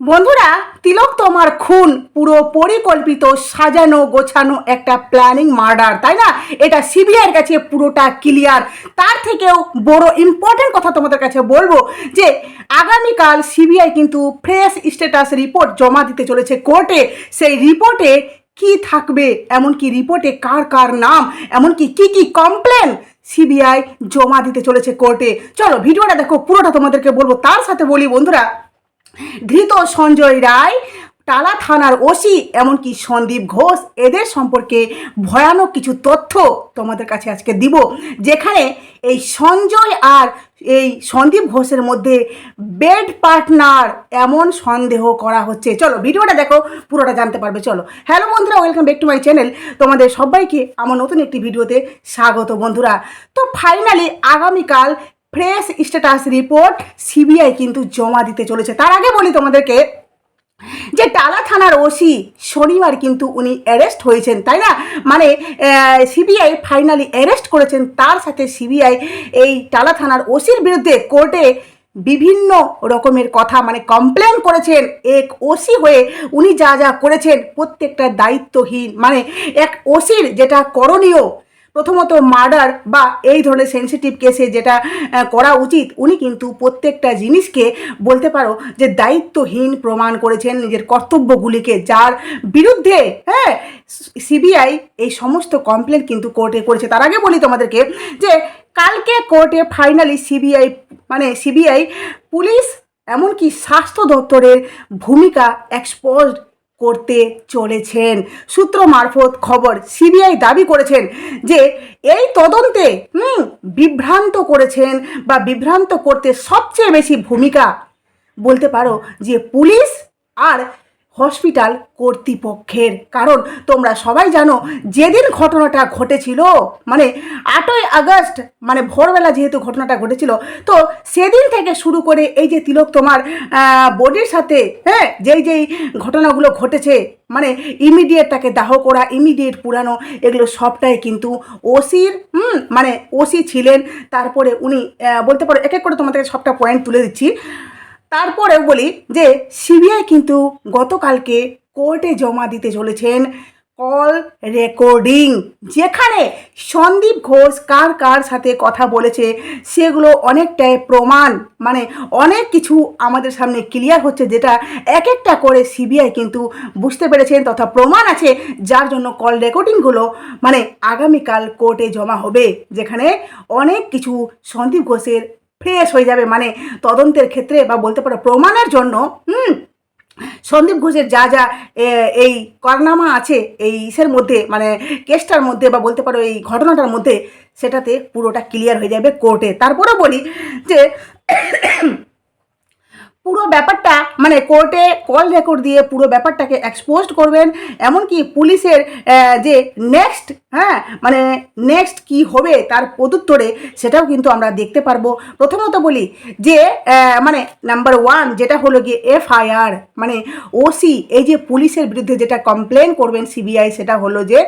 বন্ধুরা, তিলক তোমার খুন, পুরো পরিকল্পিত সাজানো গোছানো একটা প্ল্যানিং মার্ডার তাই না? এটা সিবিআইয়ের কাছে পুরোটা ক্লিয়ার তার থেকেও বড় ইম্পর্টেন্ট কথা তোমাদের কাছে বলব যে, আগামীকাল সিবিআই কিন্তু ফ্রেশ স্ট্যাটাস রিপোর্ট জমা দিতে চলেছে কোর্টে সেই রিপোর্টে কি থাকবে? এমনকি রিপোর্টে কার কার নাম? এমনকি কি কি কমপ্লেন সিবিআই জমা দিতে চলেছে কোর্টে চলো, ভিডিওটা দেখো, পুরোটা তোমাদেরকে বলব। তার সাথে বলি বন্ধুরা ধৃত সঞ্জয় রায়, টালা থানার ওসি, এমনকি সন্দীপ ঘোষ, এদের সম্পর্কে ভয়ানক কিছু তথ্য তোমাদের কাছে আজকে দিব, যেখানে এই সঞ্জয় আর এই সন্দীপ ঘোষের মধ্যে বেড পার্টনার এমন সন্দেহ করা হচ্ছে। চলো, ভিডিওটা দেখো, পুরোটা জানতে পারবে, চলো। হ্যালো বন্ধুরা welcome back to my channel তোমাদের সবাইকে আমার নতুন একটি ভিডিওতে স্বাগত বন্ধুরা। তো ফাইনালি আগামীকাল ফ্রেশ স্ট্যাটাস রিপোর্ট সিবিআই কিন্তু জমা দিতে চলেছে। তার আগে বলি তোমাদেরকে যে টালা থানার ওসি শনিবার কিন্তু উনি অ্যারেস্ট হয়েছেন, তাই না? মানে সিবিআই ফাইনালি অ্যারেস্ট করেছেন, তার সাথে সিবিআই এই টালা থানার ওসির বিরুদ্ধে কোর্টে বিভিন্ন রকমের কথা মানে কমপ্লেন করেছেন। এক ওসি হয়ে উনি যা যা করেছেন, প্রত্যেকটা দায়িত্বহীন। মানে এক ওসির যেটা করণীয় প্রথমত মার্ডার বা এই ধরনের সেন্সিটিভ কেসে যেটা করা উচিত, উনি কিন্তু প্রত্যেকটা জিনিসকে বলতে পারো যে দায়িত্বহীন প্রমাণ করেছেন নিজের কর্তব্যগুলিকে, যার বিরুদ্ধে হ্যাঁ সিবিআই এই সমস্ত কমপ্লেন কিন্তু কোর্টে করেছে। তার আগে বলি তোমাদেরকে যে কালকে কোর্টে ফাইনালি সিবিআই মানে সিবিআই পুলিশ এমনকি স্বাস্থ্য দপ্তরের ভূমিকা এক্সপোজড করতে চলেছেন। সূত্র মারফত খবর সিবিআই দাবি করেছেন যে এই তদন্তে, হুম, বিভ্রান্ত করেছেন বা বিভ্রান্ত করতে সবচেয়ে বেশি ভূমিকা বলতে পারো যে পুলিশ আর হসপিটাল কর্তৃপক্ষের। কারণ তোমরা সবাই জানো, যেদিন ঘটনাটা ঘটেছিল মানে আটই আগস্ট মানে ভোরবেলা যেহেতু ঘটনাটা ঘটেছিল, তো সেদিন থেকে শুরু করে এই যে তিলক তোমার বডির সাথে হ্যাঁ যেই যেই ঘটনাগুলো ঘটেছে মানে ইমিডিয়েট তাকে দাহ করা ইমিডিয়েট পুরানো, এগুলো সবটাই কিন্তু ওসির, হুম মানে ওসি ছিলেন। তারপরে উনি বলতে পারো, এক এক করে তোমাদের সবটা পয়েন্ট তুলে দিচ্ছি। তারপরেও বলি যে সিবিআই কিন্তু গতকালকে কোর্টে জমা দিতে চলেছেন কল রেকর্ডিং, যেখানে সন্দীপ ঘোষ কার কার সাথে কথা বলেছে সেগুলো অনেকটাই প্রমাণ মানে অনেক কিছু আমাদের সামনে ক্লিয়ার হচ্ছে যেটা এক একটা করে সিবিআই কিন্তু বুঝতে পেরেছেন তথা প্রমাণ আছে যার জন্য কল রেকর্ডিংগুলো মানে আগামীকাল কোর্টে জমা হবে, যেখানে অনেক কিছু সন্দীপ ঘোষের ফ্রেশ হয়ে যাবে। মানে তদন্তের ক্ষেত্রে বা বলতে পারো প্রমাণের জন্য, হুম, সন্দীপ ঘোষের যা যা এই কারনামা আছে এই ইসের মধ্যে মানে কেসটার মধ্যে বা বলতে পারো এই ঘটনাটার মধ্যে, সেটাতে পুরোটা ক্লিয়ার হয়ে যাবে কোর্টে। তারপরে বলি যে পুরো ব্যাপারটা মানে কোর্টে কল রেকর্ড দিয়ে পুরো ব্যাপারটাকে এক্সপোজড করবেন, এমনকি পুলিশের যে নেক্সট হ্যাঁ মানে নেক্সট কি হবে তার প্রদুত্তরে সেটাও কিন্তু আমরা দেখতে পারব। প্রথমত বলি যে মানে নাম্বার ওয়ান যেটা হলো গিয়ে এফআইআর মানে ওসি এই যে পুলিশের বিরুদ্ধে যেটা কমপ্লেন করবেন সিবিআই সেটা হলো যে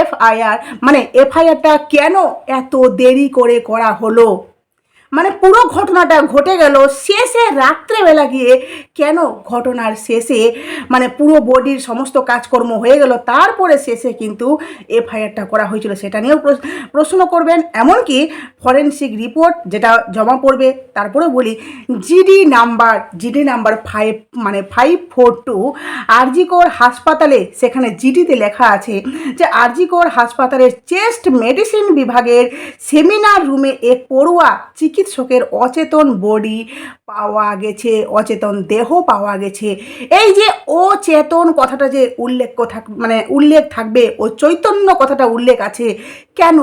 এফআইআর মানে এফআইআরটা কেন এত দেরি করে করা হলো? মানে পুরো ঘটনাটা ঘটে গেল শেষে রাত্রেবেলা গিয়ে কেন ঘটনার শেষে মানে পুরো বডির সমস্ত কাজকর্ম হয়ে গেল? তারপরে শেষে কিন্তু এফআইআরটা করা হয়েছিল সেটা নিয়েও প্রশ- প্রশ্ন করবেন। এমনকি ফরেন্সিক রিপোর্ট যেটা জমা পড়বে, তারপরেও বলি, GD number GD number five মানে ফাইভ ফোর টু আরজিকর হাসপাতালে সেখানে জিডিতে লেখা আছে যে আরজিকর হাসপাতালের চেস্ট মেডিসিন বিভাগের সেমিনার রুমে এক পড়ুয়া চিকিৎসকের অচেতন বডি পাওয়া গেছে, অচেতন দেহ পাওয়া গেছে। এই যে অচেতন কথাটা যে উল্লেখ থাক মানে উল্লেখ থাকবে, ও চৈতন্য কথাটা উল্লেখ আছে, কেন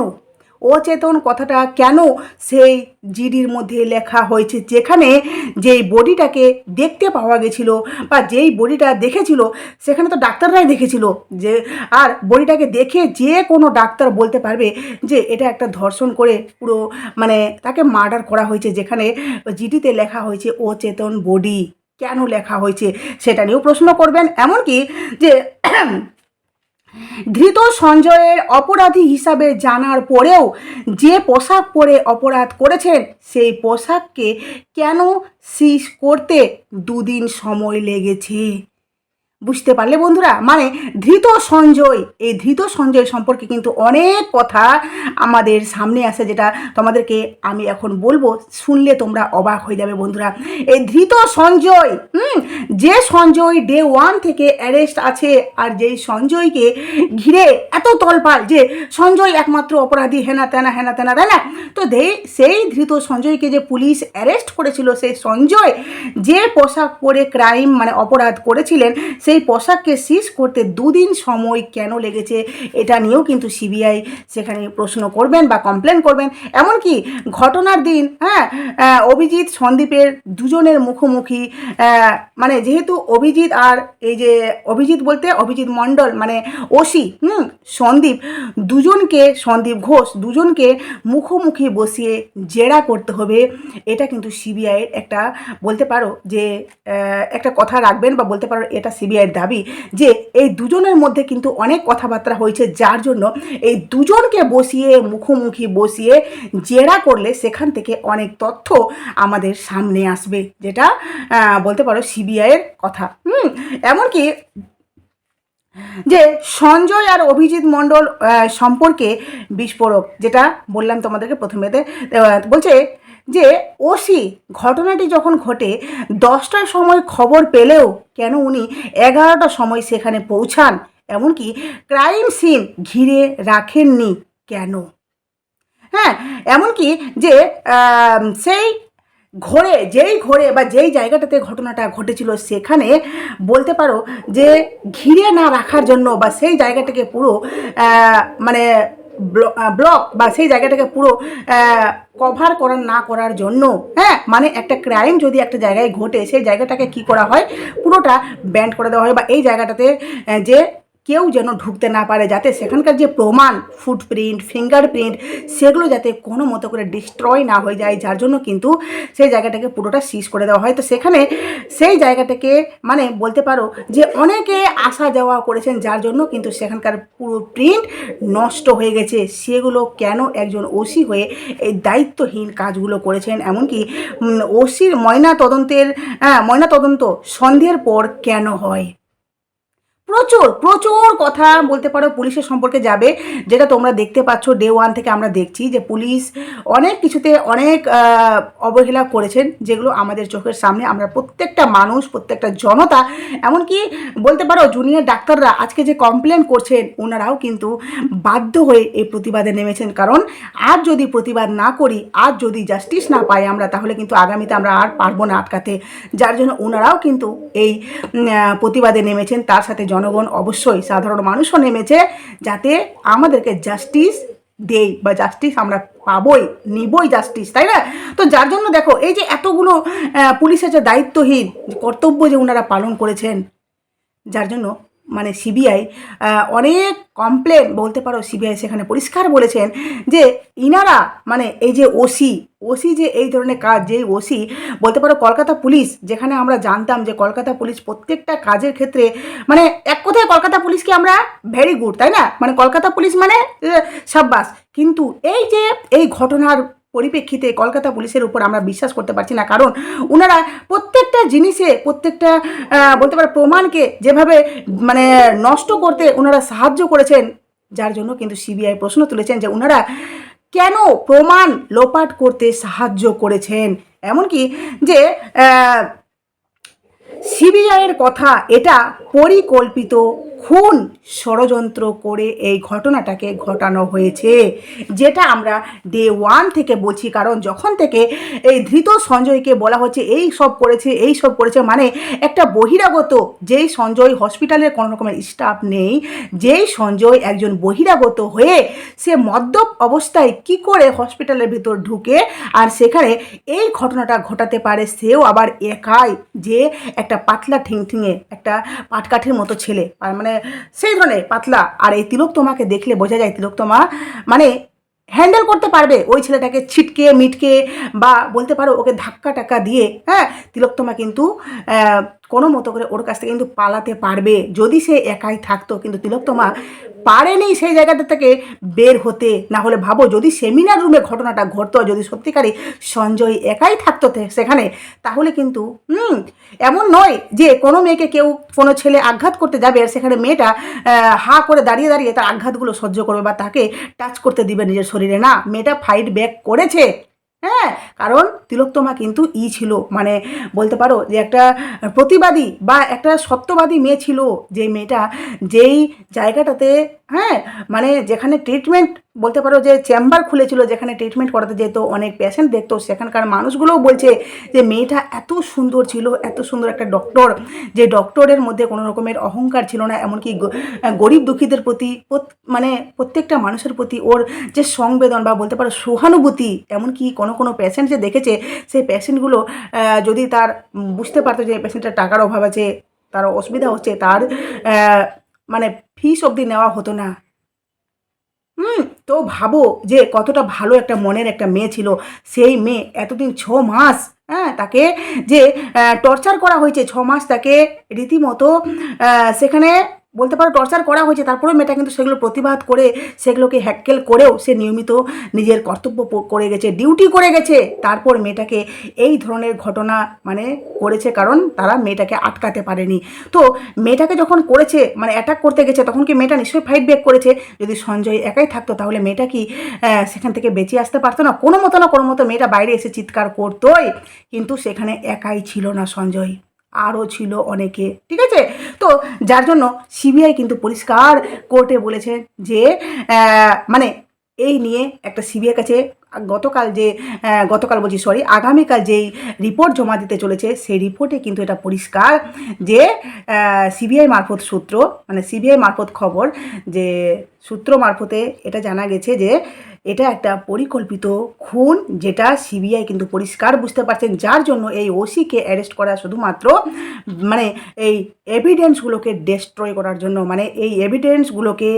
অচেতন কথাটা কেন সেই জিডির মধ্যে লেখা হয়েছে? যেখানে যেই বডিটাকে দেখতে পাওয়া গেছিল বা যেই বডিটা দেখেছিল, সেখানে তো ডাক্তাররাই দেখেছিল যে, আর বডিটাকে দেখে যে কোনো ডাক্তার বলতে পারবে যে, এটা একটা ধর্ষণ করে পুরো মানে তাকে মার্ডার করা হয়েছে, যেখানে জিডিতে লেখা হয়েছে অচেতন বডি। কেন লেখা হয়েছে সেটা নিয়েও প্রশ্ন করবেন। এমনকি যে ধৃত সঞ্জয়ের অপরাধী হিসাবে জানার পরেও যে পোশাক পরে অপরাধ করেছেন, সেই পোশাককে কেন সিস করতে দুদিন সময় লেগেছে? বুঝতে পারলে বন্ধুরা? মানে ধৃত সঞ্জয়, এই ধৃত সঞ্জয় সম্পর্কে কিন্তু অনেক কথা আমাদের সামনে আসে যেটা তোমাদেরকে আমি এখন বলব। শুনলে তোমরা অবাক হয়ে যাবে বন্ধুরা। এই ধৃত সঞ্জয়, হুম? যে সঞ্জয় ডে ওয়ান থেকে অ্যারেস্ট আছে আর যেই সঞ্জয়কে ঘিরে এত তলপাল যে সঞ্জয় একমাত্র অপরাধী, হেনা তেনা হেনা তেনা, তাই না? তো দে সেই ধৃত সঞ্জয়কে যে পুলিশ অ্যারেস্ট করেছিল, সেই সঞ্জয় যে পোশাক পরে ক্রাইম মানে অপরাধ করেছিলেন সেই পোশাককে সিজ করতে দুদিন সময় কেন লেগেছে এটা নিয়েও কিন্তু সিবিআই সেখানে প্রশ্ন করবেন বা কমপ্লেন করবেন। এমনকি ঘটনার দিন হ্যাঁ অভিজিৎ সন্দীপের দুজনের মুখোমুখি মানে যেহেতু অভিজিৎ আর এই যে অভিজিৎ বলতে অভিজিৎ মণ্ডল মানে ওসি, হুম, সন্দীপ, দুজনকে সন্দীপ ঘোষ, দুজনকে মুখোমুখি বসিয়ে জেরা করতে হবে। এটা কিন্তু সিবিআইয়ের একটা বলতে পারো যে একটা কথা রাখবেন বা বলতে পারো এটা সিবিআইয়ের দাবি যে এই দুজনের মধ্যে কিন্তু অনেক কথাবার্তা হয়েছে, যার জন্য এই দুজনকে বসিয়ে, মুখোমুখি বসিয়ে জেরা করলে সেখান থেকে অনেক তথ্য আমাদের সামনে আসবে, যেটা বলতে পারো সিবিআইয়ের কথা। হুম, এমনকি যে সঞ্জয় আর অভিজিৎ মণ্ডল সম্পর্কে বিস্ফোরক, যেটা বললাম তোমাদেরকে প্রথমেতে বলছে যে ওসি ঘটনাটি যখন ঘটে, দশটার সময় খবর পেলেও কেন উনি এগারোটার সময় সেখানে পৌঁছান? এমনকি ক্রাইম সিন ঘিরে রাখেননি কেন? হ্যাঁ এমনকি যে সেই ঘোরে, যেই ঘোরে বা যেই জায়গাটাতে ঘটনাটা ঘটেছিল সেখানে বলতে পারো যে ঘিরে না রাখার জন্য বা সেই জায়গাটাকে পুরো মানে ব্লক বা সেই জায়গাটাকে পুরো কভার করার, না করার জন্য হ্যাঁ? মানে একটা ক্রাইম যদি একটা জায়গায় ঘটে, সেই জায়গাটাকে কি করা হয়? পুরোটা ব্যান্ড করে দেওয়া হয় বা এই জায়গাটাতে যে কেউ যেন ঢুকতে না পারে যাতে সেখানকার যে প্রমাণ ফুটপ্রিন্ট ফিঙ্গারপ্রিন্ট সেগুলো যাতে কোনো মতো করে ডিস্ট্রয় না হয়ে যায়, যার জন্য কিন্তু সেই জায়গাটাকে পুরোটা সিজ করে দেওয়া হয়। তো সেখানে সেই জায়গাটাকে মানে বলতে পারো যে অনেকে আসা যাওয়া করেছেন, যার জন্য কিন্তু সেখানকার পুরো প্রিন্ট নষ্ট হয়ে গেছে। সেগুলো কেন একজন ওসি হয়ে এই দায়িত্বহীন কাজগুলো করেছেন? এমনকি ওসির ময়না তদন্তের হ্যাঁ ময়না তদন্ত সন্ধ্যের পর কেন হয়? প্রচুর প্রচুর কথা বলতে পারো পুলিশের সম্পর্কে যাবে। যেটা তোমরা দেখতে পাচ্ছ ডে ওয়ান থেকে আমরা দেখছি যে পুলিশ অনেক কিছুতে অনেক অবহেলা করেছেন, যেগুলো আমাদের চোখের সামনে। আমরা প্রত্যেকটা মানুষ, প্রত্যেকটা জনতা, এমনকি বলতে পারো জুনিয়র ডাক্তাররা আজকে যে কমপ্লেন করছেন ওনারাও কিন্তু বাধ্য হয়ে এই প্রতিবাদে নেমেছেন। কারণ আর যদি প্রতিবাদ না করি আর যদি জাস্টিস না পাই আমরা, তাহলে কিন্তু আগামীতে আমরা আর পারব না আটকাতে। যার জন্য ওনারাও কিন্তু এই প্রতিবাদে নেমেছেন, তার সাথে জনগণ অবশ্যই সাধারণ মানুষও নেমেছে যাতে আমাদেরকে জাস্টিস দেই বা জাস্টিস আমরা পাবই, নিবই জাস্টিস তাই না? তো যার জন্য দেখো, এই যে এতগুলো পুলিশের যে দায়িত্বহীন, কর্তব্য যে ওনারা পালন করেছেন, যার জন্য মানে সিবিআই অনেক কমপ্লেন বলতে পারো সিবিআই সেখানে পরিষ্কার বলেছেন যে ইনারা মানে এই যে ওসি ওসি যে এই ধরনের কাজ যেই ওসি বলতে পারো কলকাতা পুলিশ, যেখানে আমরা জানতাম যে কলকাতা পুলিশ প্রত্যেকটা কাজের ক্ষেত্রে মানে এক কথায় কলকাতা পুলিশকে আমরা ভেরি গুড তাই না? মানে কলকাতা পুলিশ মানে সাব্বাস। কিন্তু এই যে এই ঘটনার পরিপ্রেক্ষিতে কলকাতা পুলিশের উপর আমরা বিশ্বাস করতে পারছি না। কারণ ওনারা প্রত্যেকটা জিনিসে, প্রত্যেকটা বলতে পারে প্রমাণকে যেভাবে মানে নষ্ট করতে ওনারা সাহায্য করেছেন, যার জন্য কিন্তু সিবিআই প্রশ্ন তুলেছেন যে ওনারা কেন প্রমাণ লোপাট করতে সাহায্য করেছেন। এমনকি যে সিবিআইয়ের কথা এটা পরিকল্পিত খুন ষড়যন্ত্র করে এই ঘটনাটাকে ঘটানো হয়েছে, যেটা আমরা ডে ওয়ান থেকে বলছি। কারণ যখন থেকে এই ধৃত সঞ্জয়কে বলা হচ্ছে, এই সব করেছে, এই সব করেছে মানে একটা বহিরাগত যেই সঞ্জয় হসপিটালের কোনো রকমের স্টাফ নেই, যেই সঞ্জয় একজন বহিরাগত হয়ে সে মদ্যপ অবস্থায় কি করে হসপিটালের ভিতর ঢুকে আর সেখানে এই ঘটনাটা ঘটাতে পারে, সেও আবার একাই যে একটা পাতলা ঠিংঠিঙে একটা পাটকাঠির মতো ছেলে। মানে সেই ধরনের পাতলা আর এই তিলক তোমাকে দেখলে বোঝা যায় তিলক তোমা মানে হ্যান্ডেল করতে পারবে ওই ছেলেটাকে ছিটকে, মিটকে বা বলতে পারো ওকে ধাক্কা টাক্কা দিয়ে হ্যাঁ তিলোত্তমা কিন্তু কোনো মতো করে ওর কাছ থেকে কিন্তু পালাতে পারবে। যদি সে একাই থাকতো, কিন্তু তিলোত্তমা পারেনি সেই জায়গাটা থেকে বের হতে। না হলে ভাবো, যদি সেমিনার রুমে ঘটনাটা ঘটতো, যদি সত্যিকারই সঞ্জয় একাই থাকতো সেখানে, তাহলে কিন্তু, হুম, এমন নয় যে কোনো মেয়েকে কেউ কোনো ছেলে আঘাত করতে যাবে আর সেখানে মেয়েটা হা করে দাঁড়িয়ে দাঁড়িয়ে তার আঘাতগুলো সহ্য করবে বা তাকে টাচ করতে দিবে নিজের শরীরে। না, মেয়েটা ফাইট ব্যাক করেছে। হ্যাঁ কারণ তিলোত্তমা কিন্তু ই ছিল। মানে বলতে পারো যে একটা প্রতিবাদী বা একটা সত্যবাদী মেয়ে ছিল যে মেয়েটা, যেই জায়গাটাতে হ্যাঁ মানে যেখানে ট্রিটমেন্ট বলতে পারো যে চেম্বার খুলেছিল যেখানে ট্রিটমেন্ট করাতে যেত অনেক পেশেন্ট দেখতো সেখানকার মানুষগুলোও বলছে যে মেয়েটা এত সুন্দর ছিল, এত সুন্দর একটা ডক্টর যে ডক্টরের মধ্যে কোনো রকমের অহংকার ছিল না, এমনকি গরিব দুঃখীদের প্রতি মানে প্রত্যেকটা মানুষের প্রতি ওর যে সংবেদন বা বলতে পারো সহানুভূতি, এমনকি কোনো কোনো পেশেন্ট যে দেখেছে সেই পেশেন্টগুলো যদি তার বুঝতে পারতো যে পেশেন্টের টাকার অভাব আছে, তার অসুবিধা হচ্ছে, তার মানে ফিস অবধি নেওয়া হতো না। হুম তো ভাবো যে কতটা ভালো একটা মনের একটা মেয়ে ছিল। সেই মেয়ে এতদিন ছ মাস হ্যাঁ তাকে যে টর্চার করা হয়েছে, ছ মাস তাকে রীতিমতো সেখানে বলতে পারো টর্চার করা হয়েছে, তারপরেও মেয়েটা কিন্তু সেগুলো প্রতিবাদ করে, সেগুলোকে হ্যাক্কেল করেও সে নিয়মিত নিজের কর্তব্য করে গেছে ডিউটি করে গেছে। তারপর মেয়েটাকে এই ধরনের ঘটনা মানে করেছে কারণ তারা মেয়েটাকে আটকাতে পারেনি। তো মেয়েটাকে যখন করেছে মানে অ্যাটাক করতে গেছে, তখন কি মেয়েটা নিশ্চয়ই ফাইট ব্যাক করেছে? যদি সঞ্জয় একাই থাকতো, তাহলে মেয়েটা কি সেখান থেকে বেঁচে আসতে পারতো না? কোনো মতো না কোনো মতো মেয়েটা বাইরে এসে চিৎকার করতোই, কিন্তু সেখানে একাই ছিল না সঞ্জয়। আরও ছিল অনেকে, ঠিক আছে? তো যার জন্য সিবিআই কিন্তু পরিষ্কার কোর্টে বলেছে যে মানে এই নিয়ে একটা সিবিআই কাছে গতকাল যে গতকাল বলছি সরি আগামীকাল যেই রিপোর্ট জমা দিতে চলেছে, সেই রিপোর্টে কিন্তু এটা পরিষ্কার যে সিবিআই মারফত সূত্র মানে সিবিআই মারফত খবর যে, সূত্র মারফতে এটা জানা গেছে যে এটা একটা পরিকল্পিত খুন যেটা সিবিআই কিন্তু পরিষ্কার বুঝতে পারছেন, যার জন্য এই ওসিকে অ্যারেস্ট করা শুধুমাত্র মানে এই এভিডেন্সগুলোকে ডেস্ট্রয় করার জন্য মানে এই এভিডেন্সগুলোকে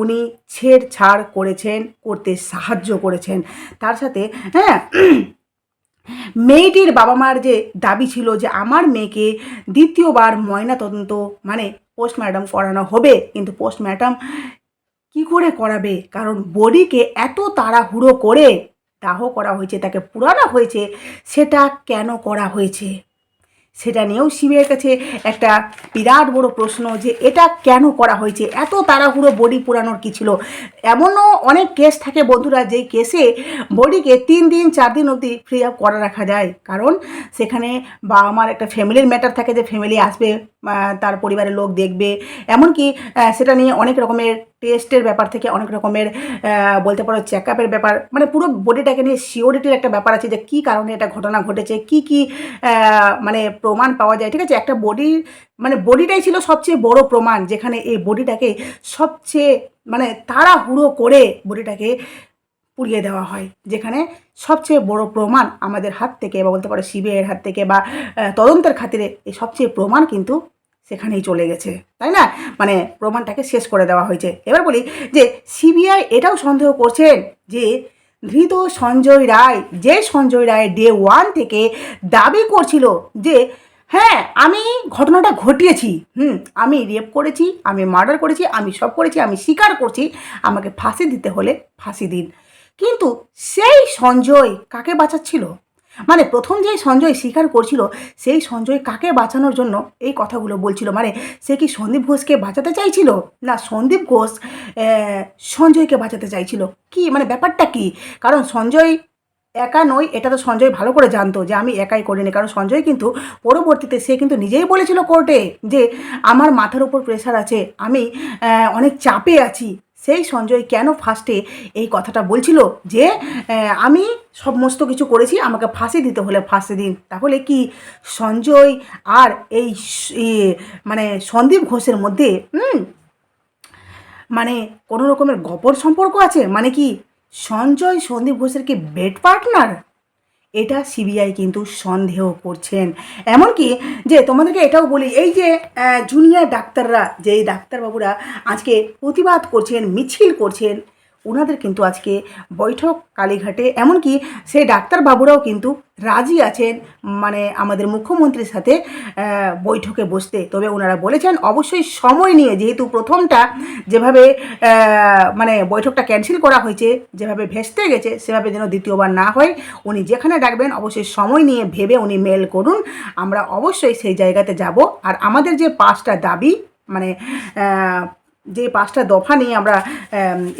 উনি ছেড়ছাড় করেছেন, করতে সাহায্য করেছেন। তার সাথে হ্যাঁ মেয়েটির বাবা মার যে দাবি ছিল যে আমার মেয়েকে দ্বিতীয়বার ময়নাতদন্ত মানে পোস্টম্যাডাম করানো হবে, কিন্তু পোস্টম্যাডাম কি করে করাবে? কারণ বডিকে এত তাড়াহুড়ো করে দাহ করা হয়েছে, তাকে পুরানো হয়েছে, সেটা কেন করা হয়েছে? সেটা নিয়েও শিবের কাছে একটা বিরাট বড় প্রশ্ন যে, এটা কেন করা হয়েছে? এত তাড়াহুড়ো বডি পুরানোর কী ছিল? এমনও অনেক কেস থাকে বন্ধুরা, যেই কেসে বডিকে তিন দিন, চার দিন অবধি ফ্রি আপ করা রাখা যায়। কারণ সেখানে বাবা মার একটা ফ্যামিলির ম্যাটার থাকে যে ফ্যামিলি আসবে তার পরিবারের লোক দেখবে। এমনকি সেটা নিয়ে অনেক রকমের টেস্টের ব্যাপার থেকে অনেক রকমের বলতে পারো চেক আপের ব্যাপার মানে পুরো বডিটাকে নিয়ে সিওরিটির একটা ব্যাপার আছে যে কী কারণে এটা ঘটনা ঘটেছে, কি কি মানে প্রমাণ পাওয়া যায়। ঠিক আছে, একটা বডি মানে বডিটাই ছিল সবচেয়ে বড় প্রমাণ, যেখানে এই বডিটাকে সবচেয়ে মানে তাড়াহুড়ো করে বডিটাকে পুড়িয়ে দেওয়া হয়, যেখানে সবচেয়ে বড় প্রমাণ আমাদের হাত থেকে বা বলতে পারো সিবিআইয়ের হাত থেকে বা তদন্তের খাতিরে এই সবচেয়ে প্রমাণ কিন্তু সেখানেই চলে গেছে, তাই না? মানে প্রমাণটাকে শেষ করে দেওয়া হয়েছে। এবার বলি যে সিবিআই এটাও সন্দেহ করছেন যে ধৃত সঞ্জয় রায়, যে সঞ্জয় রায় ডে ওয়ান থেকে দাবি করছিল যে হ্যাঁ আমি ঘটনাটা ঘটিয়েছি, হুম, আমি রেপ করেছি, আমি মার্ডার করেছি, আমি সব করেছি, আমি স্বীকার করছি, আমাকে ফাঁসি দিতে হলে ফাঁসি দিন। কিন্তু সেই সঞ্জয় কাকে বাঁচাচ্ছিল? মানে প্রথম যেই সঞ্জয় স্বীকার করছিল, সেই সঞ্জয় কাকে বাঁচানোর জন্য এই কথাগুলো বলছিল? মানে সে কি সন্দীপ ঘোষকে বাঁচাতে চাইছিল? না সন্দীপ ঘোষ সঞ্জয়কে বাঁচাতে চাইছিল? কি মানে ব্যাপারটা কি? কারণ সঞ্জয় একা নয়, এটা তো সঞ্জয় ভালো করে জানতো যে আমি একাই করিনি। কারণ সঞ্জয় কিন্তু পরবর্তীতে সে কিন্তু নিজেই বলেছিল কোর্টে যে আমার মাথার উপর প্রেশার আছে, আমি অনেক চাপে আছি। সেই সঞ্জয় কেন ফার্স্টে এই কথাটা বলছিল যে আমি সমস্ত কিছু করেছি, আমাকে ফাঁসি দিতে হলে ফাঁসি দিন। তাহলে কি সঞ্জয় আর এই মানে সন্দীপ ঘোষের মধ্যে মানে কোনো রকমের গপর সম্পর্ক আছে? মানে কি সঞ্জয় সন্দীপ ঘোষের কি বেড পার্টনার এটা সিবিআই কিন্তু সন্দেহ করছেন। এমনকি যে তোমাদেরকে এটাও বলি, এই যে জুনিয়র ডাক্তাররা, যেই ডাক্তারবাবুরা আজকে প্রতিবাদ করছেন, মিছিল করছেন ওনাদের কিন্তু আজকে বৈঠক কালীঘাটে। এমনকি সেই ডাক্তারবাবুরাও কিন্তু রাজি আছেন মানে আমাদের মুখ্যমন্ত্রীর সাথে বৈঠকে বসতে। তবে ওনারা বলেছেন, অবশ্যই সময় নিয়ে, যেহেতু প্রথমটা যেভাবে মানে বৈঠকটা ক্যান্সেল করা হয়েছে, যেভাবে ভেস্তে গেছে, সেভাবে যেন দ্বিতীয়বার না হয়, উনি যেখানে ডাকবেন, অবশ্যই সময় নিয়ে ভেবে উনি মেল করুন। আমরা অবশ্যই সেই জায়গাতে যাব। আর আমাদের যে পাঁচটা দাবি মানে যে পাঁচটা দফা নিয়ে আমরা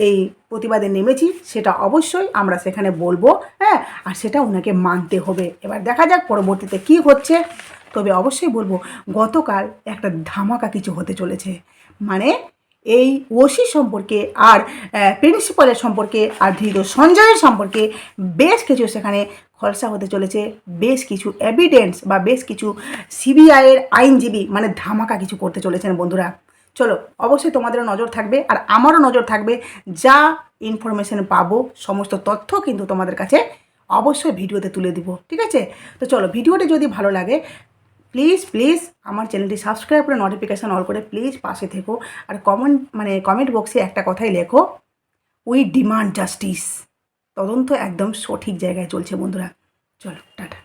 এই প্রতিবাদে নেমেছি, সেটা অবশ্যই আমরা সেখানে বলব হ্যাঁ? আর সেটা ওনাকে মানতে হবে। এবার দেখা যাক পরবর্তীতে কি হচ্ছে। তবে অবশ্যই বলব, গতকাল একটা ধামাকা কিছু হতে চলেছে। মানে এই ওসি সম্পর্কে আর প্রিন্সিপালের সম্পর্কে আর ধৃত সঞ্জয়ের সম্পর্কে বেশ কিছু সেখানে খলসা হতে চলেছে। বেশ কিছু এভিডেন্স বা বেশ কিছু সিবিআইয়ের আইনজীবী মানে ধামাকা কিছু করতে চলেছেন বন্ধুরা। চলো, অবশ্যই তোমাদেরও নজর থাকবে আর আমারও নজর থাকবে যা ইনফরমেশন পাবো, সমস্ত তথ্য কিন্তু তোমাদের কাছে অবশ্যই ভিডিওতে তুলে দিব, ঠিক আছে? তো চলো, ভিডিওটি যদি ভালো লাগে প্লিজ প্লিজ আমার চ্যানেলটি সাবস্ক্রাইব করে নোটিফিকেশান অল করে প্লিজ পাশে থেকো আর কমেন্ট মানে কমেন্ট বক্সে একটা কথাই লেখো উই ডিমান্ড জাস্টিস তদন্ত একদম সঠিক জায়গায় চলছে বন্ধুরা। চলো, টাটা।